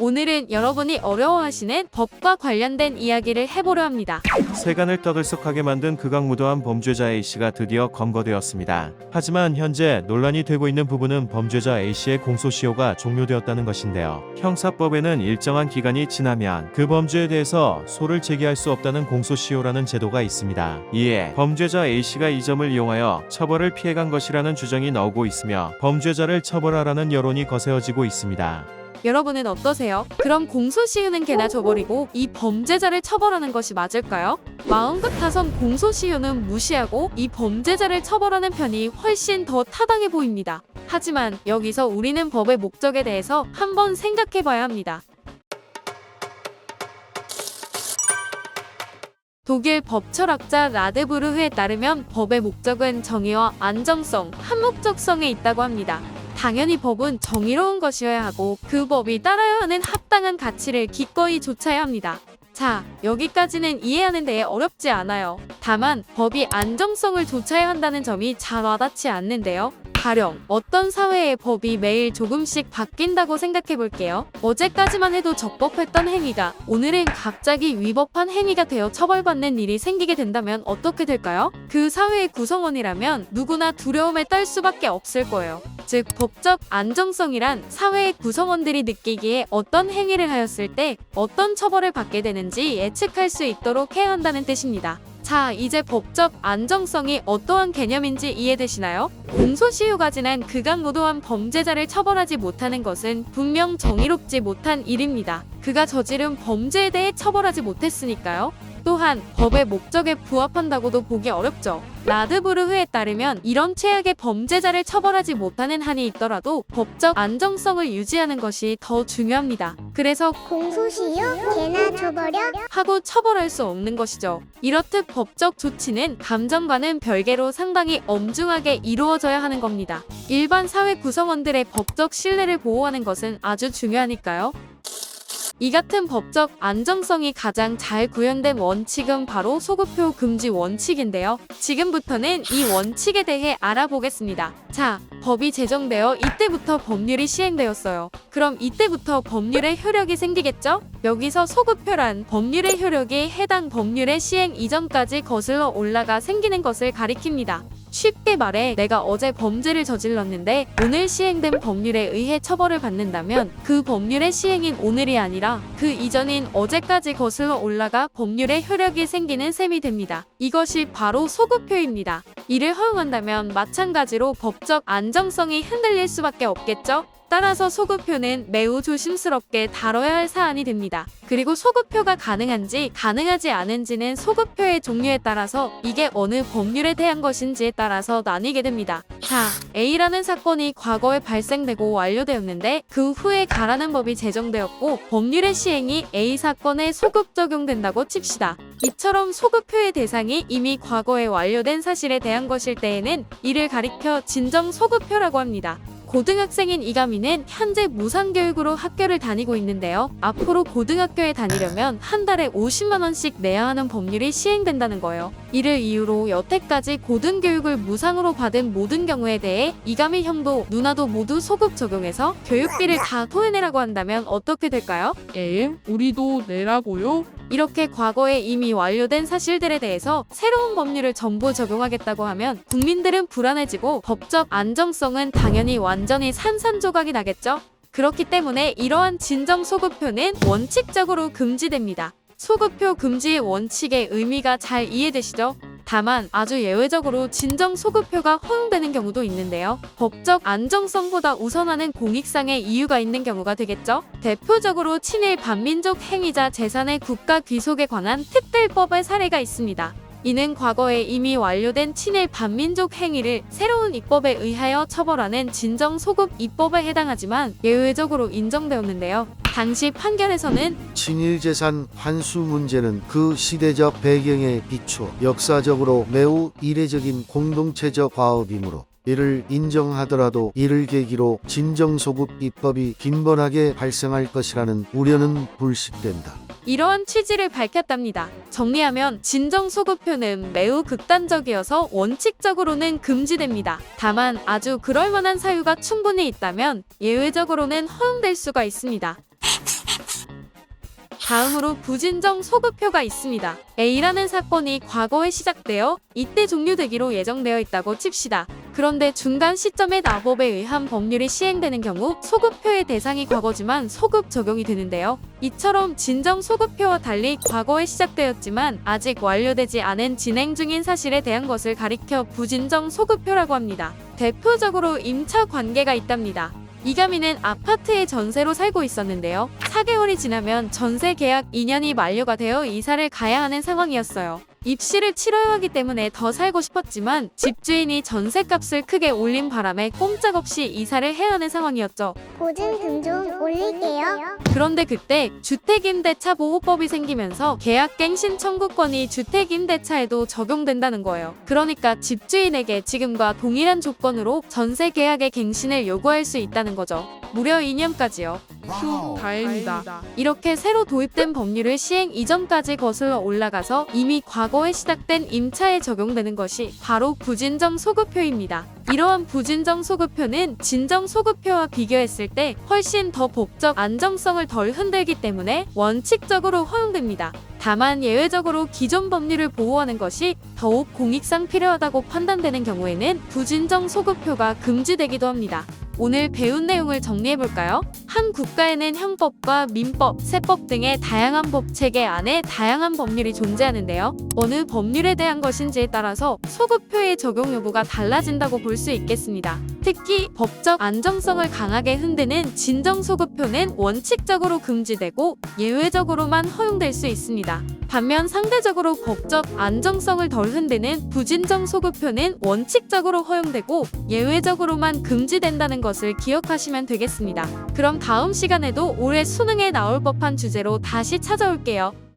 오늘은 여러분이 어려워하시는 법과 관련된 이야기를 해보려 합니다. 세간을 떠들썩하게 만든 극악무도한 범죄자 A씨가 드디어 검거되었습니다. 하지만 현재 논란이 되고 있는 부분은 범죄자 A씨의 공소시효가 종료되었다는 것인데요. 형사법에는 일정한 기간이 지나면 그 범죄에 대해서 소를 제기할 수 없다는 공소시효라는 제도가 있습니다. 이에 범죄자 A씨가 이 점을 이용하여 처벌을 피해간 것이라는 주장이 나오고 있으며 범죄자를 처벌하라는 여론이 거세어지고 있습니다. 여러분은 어떠세요? 그럼 공소시효는 개나 줘버리고 이 범죄자를 처벌하는 것이 맞을까요? 마음 같아선 공소시효는 무시하고 이 범죄자를 처벌하는 편이 훨씬 더 타당해 보입니다. 하지만 여기서 우리는 법의 목적에 대해서 한번 생각해 봐야 합니다. 독일 법철학자 라데부르흐에 따르면 법의 목적은 정의와 안정성, 한목적성에 있다고 합니다. 당연히 법은 정의로운 것이어야 하고 그 법이 따라야 하는 합당한 가치를 기꺼이 좇아야 합니다. 자, 여기까지는 이해하는 데에 어렵지 않아요. 다만 법이 안정성을 좇아야 한다는 점이 잘 와닿지 않는데요. 가령 어떤 사회의 법이 매일 조금씩 바뀐다고 생각해 볼게요. 어제까지만 해도 적법했던 행위가 오늘은 갑자기 위법한 행위가 되어 처벌받는 일이 생기게 된다면 어떻게 될까요? 그 사회의 구성원이라면 누구나 두려움에 떨 수밖에 없을 거예요. 즉 법적 안정성이란 사회의 구성원들이 느끼기에 어떤 행위를 하였을 때 어떤 처벌을 받게 되는지 예측할 수 있도록 해야 한다는 뜻입니다. 자, 이제 법적 안정성이 어떠한 개념인지 이해되시나요? 공소시효가 지난 극악무도한 범죄자를 처벌하지 못하는 것은 분명 정의롭지 못한 일입니다. 그가 저지른 범죄에 대해 처벌하지 못했으니까요. 또한 법의 목적에 부합한다고도 보기 어렵죠. 라드부르흐에 따르면 이런 최악의 범죄자를 처벌하지 못하는 한이 있더라도 법적 안정성을 유지하는 것이 더 중요합니다. 그래서 공소시효 개나 줘버려 하고 처벌할 수 없는 것이죠. 이렇듯 법적 조치는 감정과는 별개로 상당히 엄중하게 이루어져야 하는 겁니다. 일반 사회 구성원들의 법적 신뢰를 보호하는 것은 아주 중요하니까요. 이 같은 법적 안정성이 가장 잘 구현된 원칙은 바로 소급표 금지 원칙인데요. 지금부터는 이 원칙에 대해 알아보겠습니다. 자, 법이 제정되어 이때부터 법률이 시행되었어요. 그럼 이때부터 법률의 효력이 생기겠죠? 여기서 소급표란 법률의 효력이 해당 법률의 시행 이전까지 거슬러 올라가 생기는 것을 가리킵니다. 쉽게 말해 내가 어제 범죄를 저질렀는데 오늘 시행된 법률에 의해 처벌을 받는다면 그 법률의 시행인 오늘이 아니라 그 이전인 어제까지 거슬러 올라가 법률의 효력이 생기는 셈이 됩니다. 이것이 바로 소급표입니다. 이를 허용한다면 마찬가지로 법적 안정성이 흔들릴 수밖에 없겠죠? 따라서 소급표는 매우 조심스럽게 다뤄야 할 사안이 됩니다. 그리고 소급표가 가능한지 가능하지 않은지는 소급표의 종류에 따라서 이게 어느 법률에 대한 것인지에 따라서 나뉘게 됩니다. 자, A라는 사건이 과거에 발생되고 완료되었는데 그 후에 가라는 법이 제정되었고 법률의 시행이 A 사건에 소급 적용된다고 칩시다. 이처럼 소급표의 대상이 이미 과거에 완료된 사실에 대한 것일 때에는 이를 가리켜 진정 소급표라고 합니다. 고등학생인 이가미는 현재 무상교육으로 학교를 다니고 있는데요. 앞으로 고등학교에 다니려면 한 달에 50만 원씩 내야 하는 법률이 시행된다는 거예요. 이를 이유로 여태까지 고등교육을 무상으로 받은 모든 경우에 대해 이가미 형도 누나도 모두 소급 적용해서 교육비를 다 토해내라고 한다면 어떻게 될까요? 에? 우리도 내라고요? 이렇게 과거에 이미 완료된 사실들에 대해서 새로운 법률을 전부 적용하겠다고 하면 국민들은 불안해지고 법적 안정성은 당연히 완전히 산산조각이 나겠죠? 그렇기 때문에 이러한 진정 소급표는 원칙적으로 금지됩니다. 소급표 금지의 원칙의 의미가 잘 이해되시죠? 다만 아주 예외적으로 진정 소급표가 허용되는 경우도 있는데요. 법적 안정성보다 우선하는 공익상의 이유가 있는 경우가 되겠죠. 대표적으로 친일 반민족 행위자 재산의 국가 귀속에 관한 특별법의 사례가 있습니다. 이는 과거에 이미 완료된 친일 반민족 행위를 새로운 입법에 의하여 처벌하는 진정 소급 입법에 해당하지만 예외적으로 인정되었는데요. 당시 판결에서는 친일재산 환수 문제는 그 시대적 배경에 비추어 역사적으로 매우 이례적인 공동체적 과업이므로 이를 인정하더라도 이를 계기로 진정소급 입법이 빈번하게 발생할 것이라는 우려는 불식된다. 이러한 취지를 밝혔답니다. 정리하면 진정소급표는 매우 극단적이어서 원칙적으로는 금지됩니다. 다만 아주 그럴 만한 사유가 충분히 있다면 예외적으로는 허용될 수가 있습니다. 다음으로 부진정 소급표가 있습니다. A라는 사건이 과거에 시작되어 이때 종료되기로 예정되어 있다고 칩시다. 그런데 중간 시점에 나법에 의한 법률이 시행되는 경우 소급표의 대상이 과거지만 소급 적용이 되는데요. 이처럼 진정 소급표와 달리 과거에 시작되었지만 아직 완료되지 않은 진행 중인 사실에 대한 것을 가리켜 부진정 소급표라고 합니다. 대표적으로 임차 관계가 있답니다. 이가미는 아파트에 전세로 살고 있었는데요. 4개월이 지나면 전세 계약 2년이 만료가 되어 이사를 가야 하는 상황이었어요. 입시를 치러야 하기 때문에 더 살고 싶었지만 집주인이 전세값을 크게 올린 바람에 꼼짝없이 이사를 해야 하는 상황이었죠. 보증 금 좀 올릴게요. 그런데 그때 주택임대차 보호법이 생기면서 계약갱신 청구권이 주택임대차에도 적용된다는 거예요. 그러니까 집주인에게 지금과 동일한 조건으로 전세 계약의 갱신을 요구할 수 있다는 거죠. 무려 2년까지요. 휴, 다행이다. 이렇게 새로 도입된 법률을 시행 이전까지 거슬러 올라가서 이미 과거 에 시작된 임차에 적용되는 것이 바로 부진정 소급표입니다. 이러한 부진정 소급표는 진정 소급표와 비교했을 때 훨씬 더 법적 안정성을 덜 흔들기 때문에 원칙적으로 허용됩니다. 다만 예외적으로 기존 법률을 보호하는 것이 더욱 공익상 필요하다고 판단되는 경우에는 부진정 소급표가 금지되기도 합니다. 오늘 배운 내용을 정리해볼까요? 한 국가에는 형법과 민법, 세법 등의 다양한 법 체계 안에 다양한 법률이 존재하는데요. 어느 법률에 대한 것인지에 따라서 소급표의 적용 여부가 달라진다고 볼 수 있겠습니다. 특히 법적 안정성을 강하게 흔드는 진정소급표는 원칙적으로 금지되고 예외적으로만 허용될 수 있습니다. 반면 상대적으로 법적 안정성을 덜 흔드는 부진정 소급표는 원칙적으로 허용되고 예외적으로만 금지된다는 것을 기억하시면 되겠습니다. 그럼 다음 시간에도 올해 수능에 나올 법한 주제로 다시 찾아올게요.